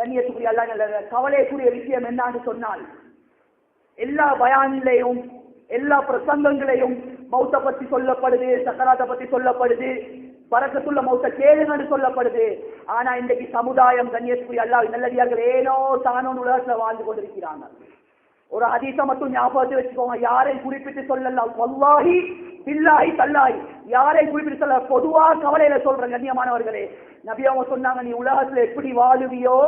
கண்ணியத்துக்குரிய அல்ல கவலைக்குரிய விஷயம் என்னன்னு சொன்னால் எல்லா பயானிலையும் எல்லா பிரசங்கங்களையும் மௌத்த பத்தி சொல்லப்படுது சக்கராத்தை பத்தி சொல்லப்படுது பறக்கத்துள்ள மௌத்த கேளுங்கன்னு சொல்லப்படுது. ஆனா இன்றைக்கு சமுதாயம் கண்ணியத்துக்குரிய அல்லா நல்லடியார்கள் ஏனோ தானோ உலகத்துல வாழ்ந்து கொண்டிருக்கிறாங்க. ஒரு ஹதீஸை மட்டும் ஞாபகத்தை வச்சுக்கோங்க. யாரை குறிப்பிட்டு சொல்லலாம் வல்லாஹி பில்லாஹி தல்லாஹி. யாரை குறிப்பிட்டு சொல்ல பொதுவா கவலையில சொல்றேன் கண்ணியமானவர்களே. நபி அவங்க சொன்னாங்க நீ உலகத்துல எப்படி வாழுவியோ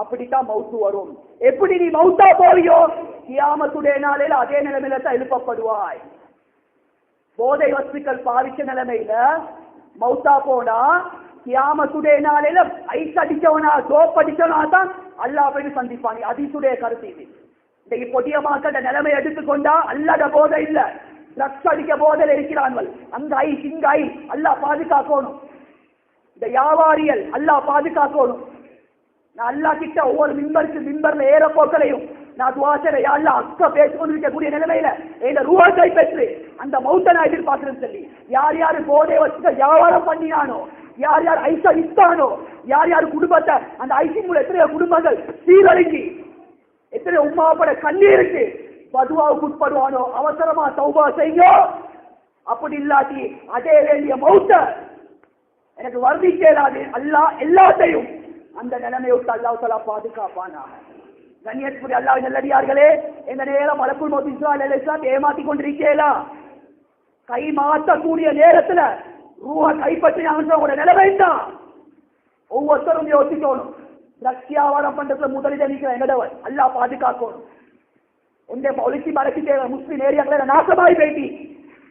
அப்படித்தான் மவுத்து வரும். எப்படி நீ மௌத்தா போவியோ கியாமத்துடைய நாளையில அதே நிலைமையில தான் எழுப்பப்படுவாய். போதை வஸ்துக்கள் பாதிச்ச நிலைமையில மௌத்தா போனா கியாமத்துடைய நாளையில ஐஸ் அடிச்சவனா சோப் அடிச்சவனா தான் அல்லாஹ் போய் சந்திப்பான். அதிசுடைய கருத்து இது. இன்றைக்கு பொடிய மாக்கிற நிலைமை எடுத்துக்கொண்டா அல்லாத போதை இல்ல. ட்ரக்ஸ் அடிக்க போதையில் இருக்கிறான்கள். அங்க ஐ இங்க ஐ பாதுகாக்கணும். இந்த வியாபாரிகள் அல்லா பாதுகாக்கணும். நான் அல்லா கிட்ட ஒவ்வொரு மிம்பருக்கு மிம்பர்ல ஏற போக்களையும் நான் துவாசரை அல்லா அக்கா பேசிக்கொண்டு இருக்கக்கூடிய நிலைமையில எங்க ரூபத்தை பெற்று அந்த மௌத்த நான் எதிர்பார்க்கிறேன்னு சொல்லி யார் யார் போதை வச்சுக்க வியாபாரம் பண்ணினானோ யார் யார் ஐசா வித்தானோ யார் யார் குடும்பத்தை அந்த ஐசி மூலம் எத்தனையோ குடும்பங்கள் சீரழிஞ்சி எத்தனை உமாப்பட கண்ணீருக்கு பதுவாவுக்கு உட்படுவானோ அவசரமா சௌபா செய்யோ. அப்படி இல்லாட்டி அதே வேண்டிய மௌத்த எனக்கு வருதி கேளாது அல்லா எல்லாத்தையும் அந்த நிலைமையை விட்டு அல்லாஹ் பாதுகாப்பானாக. பாதுகாப்பானா கண்ணியத்துக்குரிய அல்லாஹ் நல்லடியார்களே எங்க நேரம் மலக்குள் மோதி இஸ்ராயல் இஸ்லாம் ஏமாத்தி கொண்டிருக்கேலா? கை மாற்றக்கூடிய நேரத்துல ரூஹ கைப்பற்றினாங்க நிலைமை தான் ஒவ்வொருத்தரும் யோசிக்கணும். பிரத்யாவாரம் பண்றதுல முதலில் நிற்கிற எங்கடவன் அல்லா பாதுகாக்கணும். உன்னை ஒழிச்சு மறைச்சிட்டே முஸ்லீம் முஸ்லிம் ஏரியாக்களை நாசமாய் பேட்டி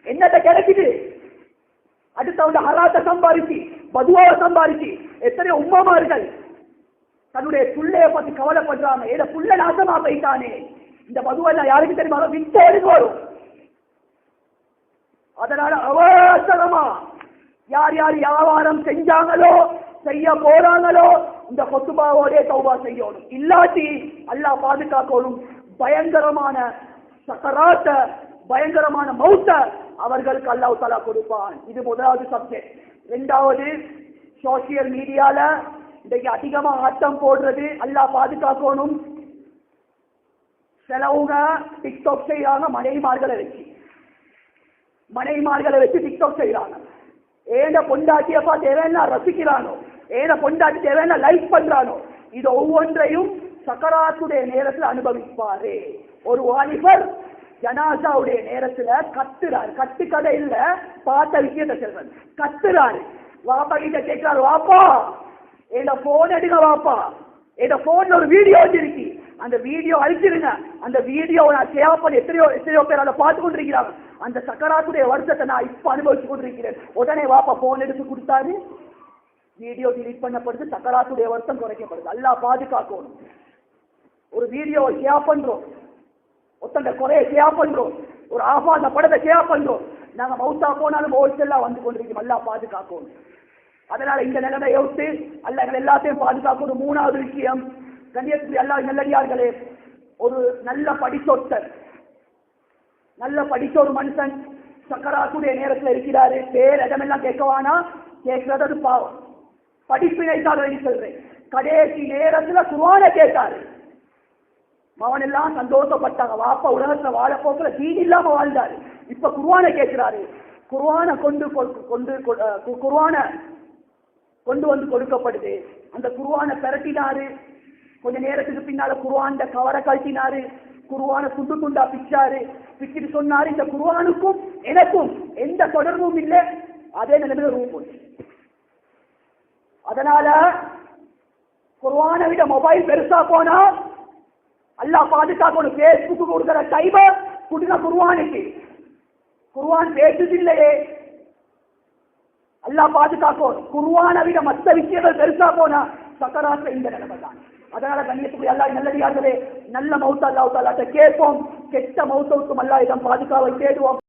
என்னத்த கிடைக்குது? அடுத்தவங்க ஹராத்த சம்பாதிச்சு பதுவாவை சம்பாதிச்சு எத்தனை உம்மமார்கள் தன்னுடைய புள்ளைய பத்தி கவலைப்படுறாங்க ஏட புள்ள நாசமா போயிட்டானே. இந்த மதுவெல்லாம் யாருக்கு தெரியுமா? விட்டேடு வரும் அதனால அவசரமா யார் யார் வியாபாரம் செஞ்சாங்களோ செய்ய போறாங்களோ இந்த கொத்துபாவோடே தௌபா செய்யணும். இல்லாட்டி அல்லா பாதுகாக்கணும். பயங்கரமான சக்கராத்த பயங்கரமான மௌத்த அவர்களுக்கு அல்லாஹ் தலா கொடுப்பான். இது முதலாவது சப்ஜெக்ட் ரெண்டாவது சோசியல் மீடியால இன்னைக்கு அதிகமா ஆட்டம் போடுறது அல்லாஹ் பாதுகாக்கணும். சிலவங்க டிக்டாக் செய்யறாங்க மனைவிமார்களை வச்சு. மனைவிமார்களை வச்சு டிக்டாக் செய்யறாங்க ஏன பொண்டாட்டிய பார்த்து எவனா ரசிக்கிறானோ? ஏன பொண்டாட்டி எவனா லைக் பண்றானோ? இது ஒவ்வொன்றையும் சக்கராத்துடைய நேரத்தில் அனுபவிப்பாரு. ஒரு வாலிபர் ஜனாசாவுடைய நேரத்துல கத்துறாரு. கட்டு கதை இல்ல பார்த்த விஷயத்தை செல்வன் கத்துறாரு. வாப்பா கிட்ட கேட்கிறாரு வாப்பா என்ன போன் எடுங்க வாப்பா. என்னோட போன்ல ஒரு வீடியோ வச்சிருக்கு. அந்த வீடியோ அழிச்சிருங்க. அந்த வீடியோ நான் சேவ் பண்ணி எத்தனையோ எத்தனையோ பேர் அதை பார்த்து கொண்டிருக்கிறாங்க. அந்த சக்கராத்துடைய வருத்தத்தை நான் இப்ப அனுபவிச்சு கொண்டிருக்கிறேன். உடனே வாப்பா போன் எடுத்து கொடுத்தாரு. வீடியோ டிலீட் பண்ணப்படுது. சக்கராத்துடைய வருத்தம் குறைக்கப்படுது. அல்லா பாதுகாக்கணும். ஒரு வீடியோவை ஷேர் பண்றோம். ஒத்தண்ட குறைய ஷேர் பண்றோம். ஒரு ஆபாச படத்தை ஷேர் பண்றோம். நாங்க மவுத்தா போனாலும் ஹோல்சேலா வந்து கொண்டிருக்கோம் அல்லா பாதுகாக்கணும். அதனால இந்த நிலைமை யோசித்து அல்ல எல்லாத்தையும் எல்லாத்தையும் ஒரு மூணாவது விஷயம். கண்ணியத்துக்கு எல்லா நல்லடியார்களே ஒரு நல்ல படிச்சொட்டர் நல்ல படிச்ச ஒரு மனுஷன் சக்கராத்துடைய நேரத்தில் இருக்கிறாரு. பேர் இடமெல்லாம் கேட்கவானா? கேட்கறது அது பாவம். படிப்பினை தான் சொல்றேன். கடைசி நேரத்துல குருவான கேட்டாரு. மவன் எல்லாம் சந்தோஷப்பட்டாங்க. வாப்பா உலகத்துல வாழ போக்குல தீன் இல்லாம வாழ்ந்தாரு. இப்ப குருவான கேட்கிறாரு. குருவான கொண்டு கொண்டு கொ- குருவான கொண்டு வந்து கொடுக்கப்படுது. அந்த குருவானை பிரட்டினாரு. கொஞ்ச நேரத்துக்கு பின்னால குருவான கவரை கழட்டினாரு. குருவான துண்டு துண்டா பிச்சாரு. பிச்சுட்டு சொன்னாரு இந்த குருவானுக்கும் எனக்கும் எந்த தொடர்பும் இல்லை. அதே நிலைமையில ரூம் போச்சு. அதனால குருவானை விட மொபைல் பெருசா போனா அல்லாஹ் பாதுகாக்கணும். பேஸ்புக்கு கொடுக்கிற டைம கொடுங்க குருவானுக்கு குருவான் பேசுதில்லையே. இல்லையே பாதுகாக்கும் குருவான விட மற்ற விஷயங்கள் பெருசா போனா சக்கராச இந்த நிலைமை தான் அதனால கண்ணியத்துக்குரிய அல்லா நல்லடியார்களே நல்ல மௌத்த அல்லாஹ் அல்லாட்ட கேட்போம் கெட்ட மௌத்தவுக்கும் அல்லா இடம் பாதுகாவை தேடுவோம்